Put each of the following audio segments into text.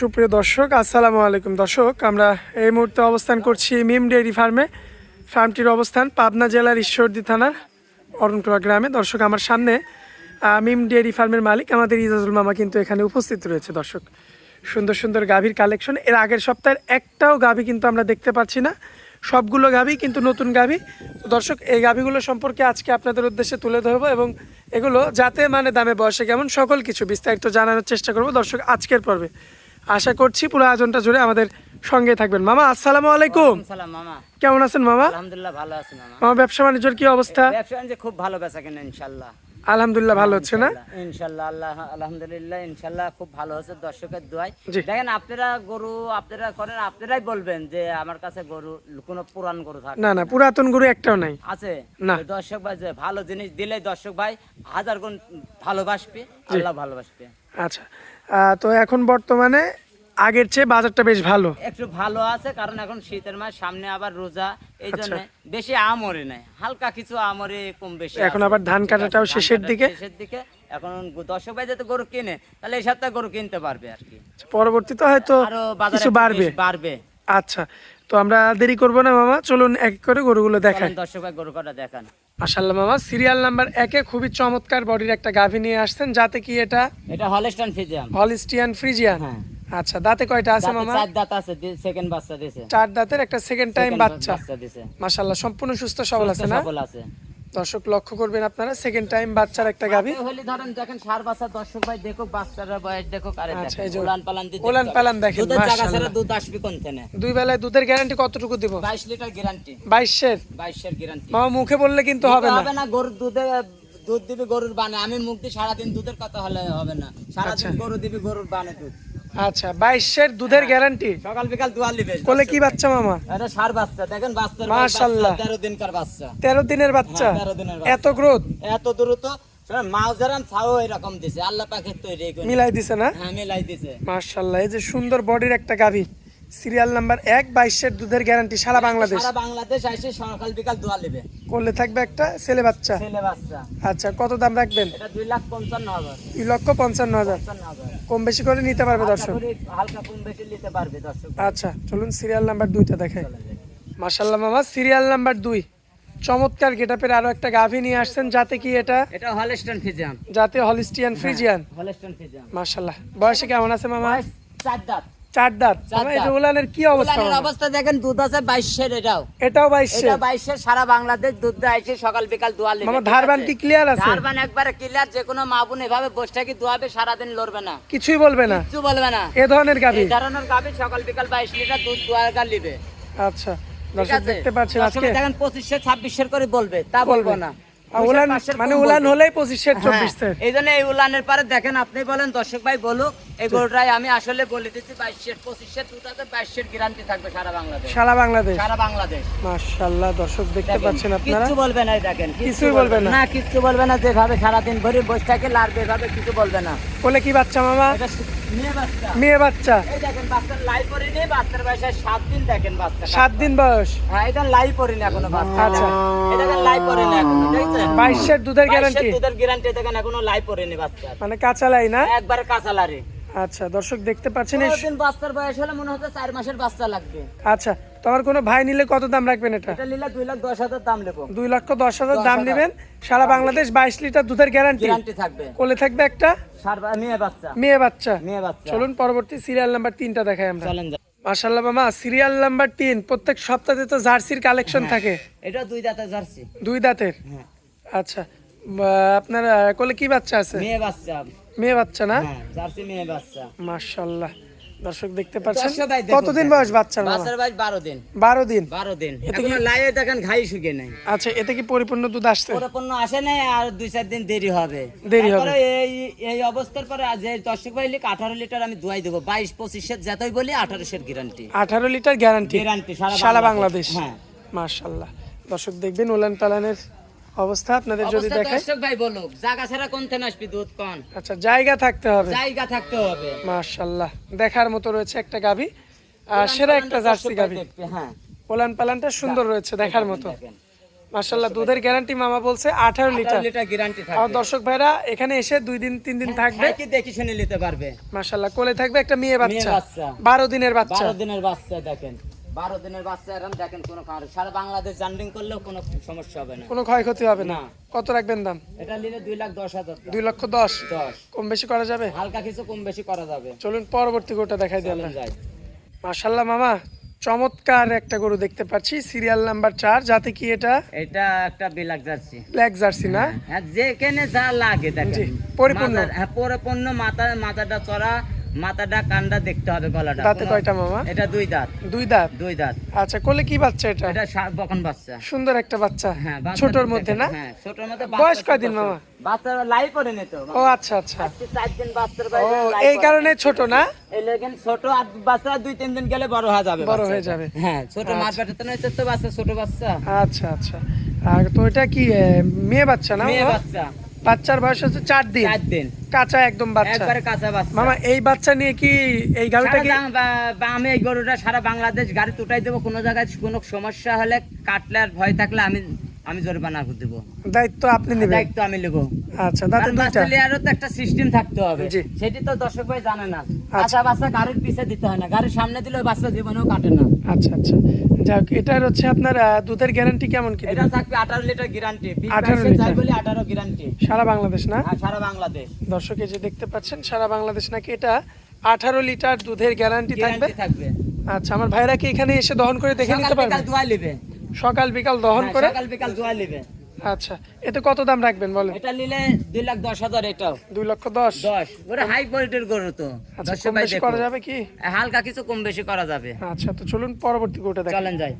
সুপ্রিয় দর্শক, আসসালামু আলাইকুম। দর্শক, আমরা এই মুহূর্তে অবস্থান করছি মিম ডেয়ারি ফার্মে। ফার্মটির অবস্থান পাবনা জেলার ঈশ্বরদী থানার অরণকুলা গ্রামে। দর্শক, আমার সামনে মিম ডেয়ারি ফার্মের মালিক আমাদের ইজাজুল মামা কিন্তু এখানে উপস্থিত রয়েছে। দর্শক, সুন্দর সুন্দর গাভীর কালেকশন। এর আগের সপ্তাহের একটাও গাভী কিন্তু আমরা দেখতে পাচ্ছি না। সবগুলো গাভী কিন্তু নতুন গাভী। দর্শক, এই গাভীগুলো সম্পর্কে আজকে আপনাদের উদ্দেশ্যে তুলে ধরবো এবং এগুলো যাতে মানে দামে, বয়সে কেমন, সকল কিছু বিস্তারিত জানানোর চেষ্টা করব। দর্শক, আজকের পর্বে আশা করছি পুরো আয়োজনটা জুড়ে আমাদের সঙ্গে থাকবেন। মামা আসসালামু আলাইকুম। কেমন আছেন মামা? আলহামদুলিল্লাহ ভালো আছি মামা। মামা ব্যবসা বাণিজ্যের কি অবস্থা? ব্যবসা বাণিজ্য খুব ভালো বেচা কেন ইনশাল্লাহ। আলহামদুলিল্লাহ ভালো হচ্ছে না? ইনশাল্লাহ আল্লাহ আলহামদুলিল্লাহ ইনশাল্লাহ খুব ভালো হচ্ছে দর্শকের দোয়াই দেখেন আপনারা গরু আপনারা করেন আপনারাই বলবেন যে আমার কাছে গরু কোনো পুরান গরু থাকে না না পুরাতন গরু একটাও নাই। আছে? না। দর্শক ভাই যে ভালো জিনিস দিলে দর্শক ভাই হাজার গুণ ভালোবাসবে আল্লাহ ভালোবাসবে। আচ্ছা। তো এখন বর্তমানে আগের চেয়ে বাজারটা বেশ ভালো। একটু ভালো আছে কারণ এখন শীতের মাস সামনে আবার রোজা এই আচ্ছা। জন্য বেশি আমরে নাই। হালকা কিছু আমরে কম বেশি এখন আবার ধান কাটাটাও শেষের দিকে। শেষের দিকে। এখন দর্শক ভাই যাতে গরু কিনে তাহলে এই সপ্তাহে গরু কিনতে পারবে আর কি। পরবর্তীতে হয়তো কিছু বাড়বে। বাড়বে। আচ্ছা। তো আমরা দেরি করব না মামা। চলুন এক করে গরুগুলো দেখাই। দর্শক ভাই গরু কটা দেখান। মাশাল্লাহ মামা। সিরিয়াল নাম্বার একে খুবই চমৎকার বডির একটা গাভী নিয়ে আসছেন যাতে কি এটা এটা হলস্টান ফ্রিজিয়ান। Holstein Friesian? হ্যাঁ। আচ্ছা দাঁতে কয়টা আছে মামা? চার দাঁত আছে সেকেন্ড বাচ্চা দিছে। চার দাঁতের একটা সেকেন্ড টাইম বাচ্চা। মাশাল্লাহ সম্পূর্ণ সুস্থ সবল আছে না? সবল আছে। দর্শক লক্ষ্য করবেন আপনারা সেকেন্ড টাইম বাচ্চার একটা হলে ধরেন দেখেন সার বাচ্চা দর্শক ভাই দেখো বাচ্চার বয়স দেখো কারে আচ্ছা, উলান পালান দিতে উলান পালান দেখেন, দুধের জায়গা ছাড়া দুধ আসবে কোন থেকে? দুই বেলায় দুধের গ্যারান্টি কতটুকু দিব? বাইশ লিটার গ্যারান্টি বাইশের? বাইশের গ্যারান্টি মামা মুখে বললে কিন্তু হবে না। হবে না গরুর দুধে দুধ দিবি গরুর বানে। আমি মুখ দিয়ে সারাদিন দুধের কথা হলে হবে না। সারাদিন গরু দিবি গরুর বানে দুধ। আচ্ছা বাইশের দুধের গ্যারান্টি সকাল বিকাল দুয়ার লিবে কোলে কি বাচ্চা মামা? এটা সার বাচ্চা দেখেন বাচ্চা মাশাআল্লাহ। তেরো দিনকার বাচ্চা। তেরো দিনের বাচ্চা? হ্যাঁ, 13 দিনের বাচ্চা। এত গ্রোথ এত দ্রুত? মাউজারান ছাও এরকম দিছে। আল্লাহ তৈরি মিলাই দিছে না? হ্যাঁ মিলাই দিছে। মাশাআল্লাহ এই যে সুন্দর বডির একটা গাভী। সিরিয়াল নাম্বার এক বাইশের দুধের গ্যারান্টি সারা বাংলাদেশ। সারা বাংলাদেশ সকাল বিকাল দোয়া লিবে করলে থাকবে একটা ছেলে বাচ্চা। ছেলে বাচ্চা। আচ্ছা কত দাম রাখবেন? এটা দুই লাখ পঞ্চান্ন হাজার। লক্ষ পঞ্চান্ন হাজার। পঞ্চান্ন হাজার। কম বেশি করে নিতে পারবে দর্শক? হালকা কম বেশি নিতে পারবে দর্শক। আচ্ছা চলুন সিরিয়াল নাম্বার দুইটা দেখাই। মার্শাল্লাহ মামা সিরিয়াল নাম্বার দুই। চমৎকার গেটাপের আরও একটা গাভী নিয়ে আসছেন যাতে কি এটা? এটা হলস্টন ফিজিয়াম যাতে হলিস্টিয়ান ফ্রিজিয়ান হলস্টন ফিজিয়াম মার্শাল্লাহ বয়সে কেমন আছে মামা? চার দাঁত। চার দাঁত। চার মামা এই যে দাঁত। উলানের কি অবস্থা অবস্থা দেখেন দুধ আছে বাইশের এটাও। এটাও বাইশে এটা বাইশের সারা বাংলাদেশ দুধ দেয় সকাল বিকাল দোয়া লিবে ধারবান কি ক্লিয়ার আছে? ধারবান একবারে ক্লিয়ার যে কোনো মা বোন এভাবে বসে থাকি দোয়াবে সারাদিন লড়বে না। কিছুই বলবে না? কিছু বলবে না। এ ধরনের এই সকাল বিকাল বাইশ লিটার দুধ আচ্ছা দর্শক দেখতে পাচ্ছেন আজকে দেখেন করে বলবে তা বলব না। উলান মানে উলান। হলেই পঁচিশের চব্বিশ হ্যাঁ, এই জন্য এই উলানের পারে দেখেন আপনি বলেন দর্শক ভাই বলুক এই গরুটাই আমি আসলে বলে দিচ্ছি বাইশের পঁচিশের দুটাতে বাইশের গ্যারান্টি থাকবে সারা বাংলাদেশ। সারা বাংলাদেশ? সারা বাংলাদেশ। মাশাআল্লাহ দর্শক দেখতে পাচ্ছেন আপনারা? কিচ্ছু বলবে না দেখেন কিছুই বলবে না। না। কিচ্ছু বলবে না যেভাবে সারাদিন ভরে বসে থাকে লাড়বে এভাবে কিছু বলবে না। বলে কি বাচ্চা মামা? মেয়ে বাচ্চা। মেয়ে বাচ্চা। এই দেখেন বাচ্চার লাই পরিনি বাচ্চার বয়সে সাত দিন দেখেন বাচ্চা সাত দিন বয়স? হ্যাঁ এটা লাই পরিনি এখনও বাচ্চা। আচ্ছা। এটা এখনও দেখছেন? বাইশের দুধের গ্যারান্টি দুধের গ্যারান্টি দেখেন এখনও লাই পরিনি বাচ্চা মানে কাঁচা লাই না? একবারে কাঁচা লারি। আচ্ছা দর্শক দেখতে পাচ্ছেন দিন বাচ্চার বয়স হলে মনে হচ্ছে চার মাসের বাচ্চা লাগবে। আচ্ছা তোমার কোনো ভাই নিলে কত দাম রাখবেন এটা? এটা নিলে দুই লাখ দশ হাজার দাম নেব। দুই লক্ষ দশ হাজার দাম। নেবেন। সারা বাংলাদেশ বাইশ লিটার দুধের গ্যারান্টি গ্যারান্টি থাকবে। কোলে থাকবে একটা? মেয়ে বাচ্চা। মেয়ে বাচ্চা। মেয়ে বাচ্চা। চলুন পরবর্তী সিরিয়াল নাম্বার তিনটা দেখাই আমরা। চলেন। মাশাল্লাহ মামা সিরিয়াল নাম্বার তিন। প্রত্যেক সপ্তাহে তো জার্সির কালেকশন থাকে। এটা দুই দাঁতের জার্সি। দুই দাঁতের? হ্যাঁ। আচ্ছা আপনার কোলে কি বাচ্চা আছে? মেয়ে বাচ্চা। মেয়ে বাচ্চা না? হ্যাঁ জার্সি মেয়ে বাচ্চা। মাশাল্লাহ দর্শক দেখতে পাচ্ছেন? কতদিন বয়স বাচ্চার বাচ্চার বয়স বারো দিন। বারো দিন? বারো দিন। এখনও লাইয়ে দেখেন ঘাই শুকিয়ে নাই। আচ্ছা এতে কি পরিপূর্ণ দুধ আসছে? পরিপূর্ণ আসে নাই আর দুই চার দিন দেরি হবে। দেরি হবে। এই এই অবস্থার পরে আজ এই দর্শক ভাই লিখ আঠারো লিটার আমি দুয়াই দেবো। বাইশ পঁচিশের যতই বলি আঠারোশের গ্যারান্টি আঠারো লিটার গ্যারান্টি গ্যারান্টি সারা বাংলাদেশ। হ্যাঁ। মাশাল্লাহ দর্শক দেখবেন ওলান পালানের অবস্থা আপনাদের যদি দর্শক ভাই বলুক জায়গা ছাড়া আসবি দুধ কন। আচ্ছা জায়গা থাকতে হবে। জায়গা থাকতে হবে। মাশাল্লাহ দেখার মতো রয়েছে একটা গাভী। আর সেরা একটা জার্সি দেখবে, হ্যাঁ। ওলান পালানটা সুন্দর রয়েছে দেখার মতো। দেখেন। মাশাল্লাহ দুধের গ্যারান্টি মামা বলছে আঠারো লিটার। আঠারো লিটার গ্যারান্টি আমার থাকবে দর্শক ভাইরা এখানে এসে দুই দিন তিন দিন থাকবে। কি দেখি শুনে নিতে পারবে। মাশাল্লাহ কোলে থাকবে একটা মেয়ে বাচ্চা। বাচ্চা। বারো দিনের বাচ্চা। বারো দিনের বাচ্চা দেখেন। বারো দিনের বাচ্চা এরকম দেখেন কোনো সারা বাংলাদেশ জান্ডিং করলেও কোনো সমস্যা হবে না। কোনো ক্ষয়ক্ষতি হবে না। কত রাখবেন দাম? এটা নিলে দুই লাখ দশ হাজার দুই লক্ষ দশ? দশ। কম বেশি করা যাবে? হালকা কিছু কম বেশি করা যাবে। চলুন পরবর্তী গরুটা দেখাই যাই। মাশাল্লাহ মামা চমৎকার একটা গরু দেখতে পাচ্ছি সিরিয়াল নাম্বার চার যাতে কি এটা? এটা একটা বিলাক যাচ্ছি ব্ল্যাক জার্সি না? হ্যাঁ যেখানে যা লাগে দেখেন। পরিপূর্ণ। হ্যাঁ পরিপূর্ণ মাথা মাথাটা চড়া মাথাটা কান্ডা দেখতে হবে গলাটা দাঁতে কয়টা মামা? এটা দুই দাঁত। দুই দাঁত? দুই দাঁত। আচ্ছা কোলে কি বাচ্চা এটা? এটা বকন বাচ্চা। সুন্দর একটা বাচ্চা। হ্যাঁ ছোটর মধ্যে না? হ্যাঁ ছোটর মধ্যে বয়স কয়দিন মামা? ছোট। বাচ্চা করে নিত ও আচ্ছা আচ্ছা। আজকে চার দিন বাচ্চার বাইরে এই কারণে ছোট না? এই লেগেন ছোট আর বাচ্চা দুই তিন দিন গেলে বড় হয়ে যাবে বড় হয়ে যাবে। হ্যাঁ ছোট মাছ বাটাতে নয় তো বাচ্চা ছোট বাচ্চা। আচ্ছা আচ্ছা। আর তো এটা কি মেয়ে বাচ্চা না মেয়ে বাচ্চা। বাচ্চার বয়স হচ্ছে চার দিন। চার দিন। কাঁচা একদম বাচ্চা। একবারে কাঁচা বাচ্চা। মামা এই বাচ্চা নিয়ে কি এই গাড়িটা কি আমি এই গরুটা সারা বাংলাদেশ গাড়ি তুটাই দেবো। কোনো জায়গায় কোনো সমস্যা হলে কাটলে আর ভয় থাকলে আমি আমি জরিমানা করে দেবো। দায়িত্ব আপনি নেবেন। দায়িত্ব আমি নেব। আচ্ছা দাঁতে দুইটা। তো একটা সিস্টেম থাকতে হবে। সেটি তো দর্শক ভাই জানে না। আচ্ছা। বাচ্চা গাড়ির পিছে দিতে হয় না। গাড়ির সামনে দিলে বাচ্চা জীবনেও কাটে না। আচ্ছা আচ্ছা। যাক এটার হচ্ছে আপনার দুধের গ্যারান্টি কেমন কি এটা থাকবে আঠারো লিটার গ্যারান্টি 18 লিটার। বলে আঠারো গ্যারান্টি সারা বাংলাদেশ না? সারা বাংলাদেশ। দর্শক এই যে দেখতে পাচ্ছেন সারা বাংলাদেশ নাকি এটা আঠারো লিটার দুধের গ্যারান্টি থাকবে? থাকবে। আচ্ছা আমার ভাইরা কি এখানে এসে দহন করে দেখে সকাল নিতে পারবে? বিকাল দোয়া লিবে সকাল বিকাল দহন হ্যাঁ, করে? সকাল বিকাল দোয়া লিবে আচ্ছা এতে কত দাম রাখবেন বলেন? এটা নিলে দুই লাখ দশ হাজার এটাও। দুই লক্ষ দশ? দশ। ওটা হাই কোয়ালিটির গরু তো। আচ্ছা করা যাবে কি? হালকা কিছু কম বেশি করা যাবে। আচ্ছা তো চলুন পরবর্তী দেখেন চলেন যাই।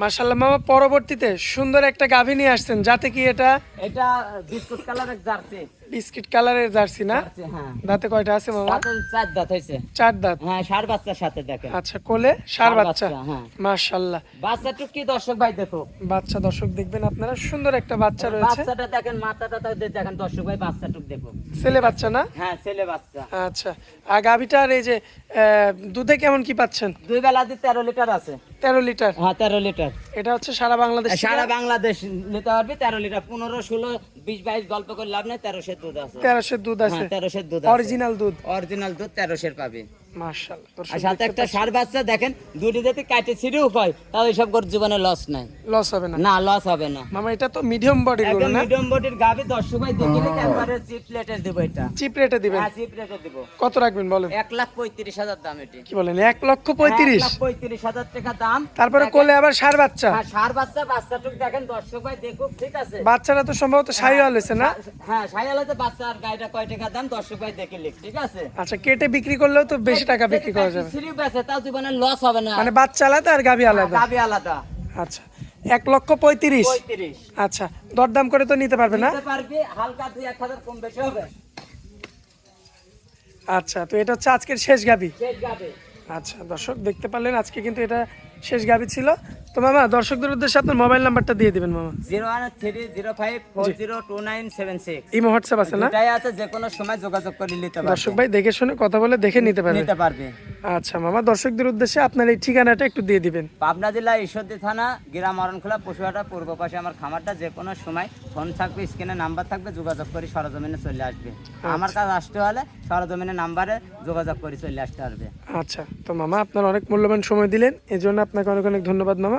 মার্শাল্লাহ মামা পরবর্তীতে সুন্দর একটা গাভী নিয়ে আসছেন যাতে কি এটা এটা বিস্কুট কালারের জার্সি। বিস্কিট কালারের জার্সি না? হ্যাঁ। দাঁতে কয়টা আছে মামা? চার দাঁত চার দাঁত? হ্যাঁ সার বাচ্চার সাথে দেখেন। আচ্ছা কোলে সার বাচ্চা? বাচ্চা, হ্যাঁ। মার্শাল্লাহ বাচ্চাটুক কি দর্শক ভাই দেখো? বাচ্চা দর্শক দেখবেন আপনারা সুন্দর একটা বাচ্চা রয়েছে। বাচ্চাটা দেখেন মাথাটা দেখেন দর্শক ভাই বাচ্চাটুক দেখো। ছেলে বাচ্চা না? হ্যাঁ ছেলে বাচ্চা। আচ্ছা আর গাভীটার এই যে দুধে কেমন কি পাচ্ছেন? দুই বেলা দিয়ে তেরো লিটার আছে। তেরো লিটার। হ্যাঁ তেরো লিটার। এটা হচ্ছে সারা বাংলাদেশ সারা বাংলাদেশ নিতে পারবি তেরো লিটার। পনেরো ষোলো বিশ বাইশ গল্প করে লাভ নেই তেরোশের দুধ আছে। তেরোশের দুধ আছে। হ্যাঁ তেরোশের দুধ অরিজিনাল দুধ। অরিজিনাল দুধ তেরোশের পাবি। আর দর্শক সাথে একটা সার বাচ্চা দেখেন দুটি যদি কাটে ছিঁড়েও পায় তাও এইসব করে জীবনে লস নাই। লস হবে না? না লস হবে না। মামা এটা তো মিডিয়াম বডির গরু না? মিডিয়াম বডির গাভি দর্শক ভাই দেখিলে একবারে চিপ প্লেটে দেবো এটা। চিপ রেটে দিবেন? হ্যাঁ চিপ রেটে দেবো। কত রাখবেন বলেন? এক লাখ পঁয়ত্রিশ হাজার দাম এটি। কি বলেন এক লক্ষ পঁয়ত্রিশ? এক লাখ পঁয়ত্রিশ হাজার টাকা দাম। তারপরে কোলে আবার সার বাচ্চা? হ্যাঁ, সার বাচ্চা বাচ্চাটুক দেখেন দর্শক ভাই দেখুক ঠিক আছে? বাচ্চারা তো সম্ভবত সাইওয়াল হয়েছে না? হ্যাঁ বাচ্চা আর গাড়িটা কয় টাকা দাম দেখে লিখ ঠিক আছে? আচ্ছা কেটে বিক্রি করলেও তো বেশি টাকা বিক্রি করা যাবে। তাও জীবনে লস হবে না। মানে বাচ্চা আলাদা আর গাভী আলাদা? আলাদা। আচ্ছা এক লক্ষ পঁয়ত্রিশ। আচ্ছা দরদাম করে তো নিতে পারবে না? হালকা দুই এক হাজার কম বেশি হবে। আচ্ছা তো এটা হচ্ছে আজকের শেষ গাবি। আচ্ছা দর্শক দেখতে পারলেন আজকে কিন্তু এটা শেষ গাবি ছিল। তো মামা দর্শকদের উদ্দেশ্যে আপনার মোবাইল নাম্বারটা দিয়ে দিবেন মামা। Zero one three zero five four zero two nine seven six. Imo WhatsApp আছে না? দুটাই আছে যে কোনো সময় যোগাযোগ করে নিতে দর্শক ভাই দেখে শুনে কথা বলে দেখে নিতে পারবে। নিতে পারবে। আচ্ছা মামা দর্শকদের উদ্দেশ্যে আপনার এই ঠিকানাটা একটু দিয়ে দিবেন। পাবনা জেলা ঈশ্বরদী থানা গ্রাম অরণখোলা পশুহাটা পূর্ব পাশে আমার খামারটা যে কোনো সময় ফোন থাকবে স্ক্রিনে নাম্বার থাকবে যোগাযোগ করে সরজমিনে চলে আসবে। আমার কাজ আসতে হলে সরজমিনে নাম্বারে যোগাযোগ করে চলে আসতে পারবে। আচ্ছা তো মামা আপনার অনেক মূল্যবান সময় দিলেন এই জন্য আপনাকে অনেক অনেক ধন্যবাদ মামা।